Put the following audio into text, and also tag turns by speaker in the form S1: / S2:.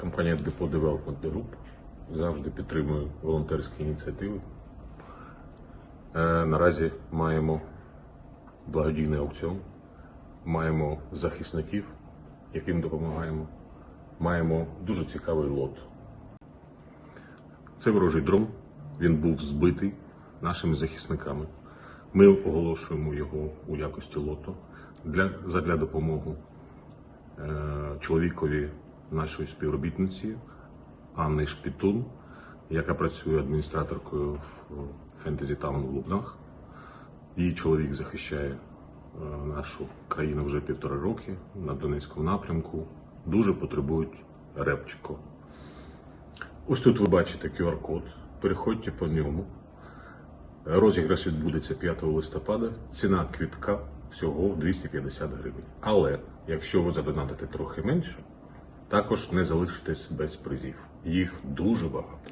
S1: Компанія Depot Development Group завжди підтримує волонтерські ініціативи. Е, Наразі маємо благодійний аукціон, маємо захисників, яким допомагаємо, маємо дуже цікавий лот. Це ворожий дрон. Він був збитий нашими захисниками. Ми оголошуємо його у якості лоту для, задля допомоги е, чоловікові нашої співробітниці Анни Шпітун, яка працює адміністраторкою в Фентезі Таун в Лубнах. Її чоловік захищає е, нашу країну вже півтора роки на Донецькому напрямку. Дуже потребують репчику. Ось тут ви бачите QR-код. Переходьте по ньому. Розіграш відбудеться 5 листопада. Ціна квітка всього 250 гривень. Але якщо ви задонатите трохи менше, також не залишитесь без призів. Їх дуже багато.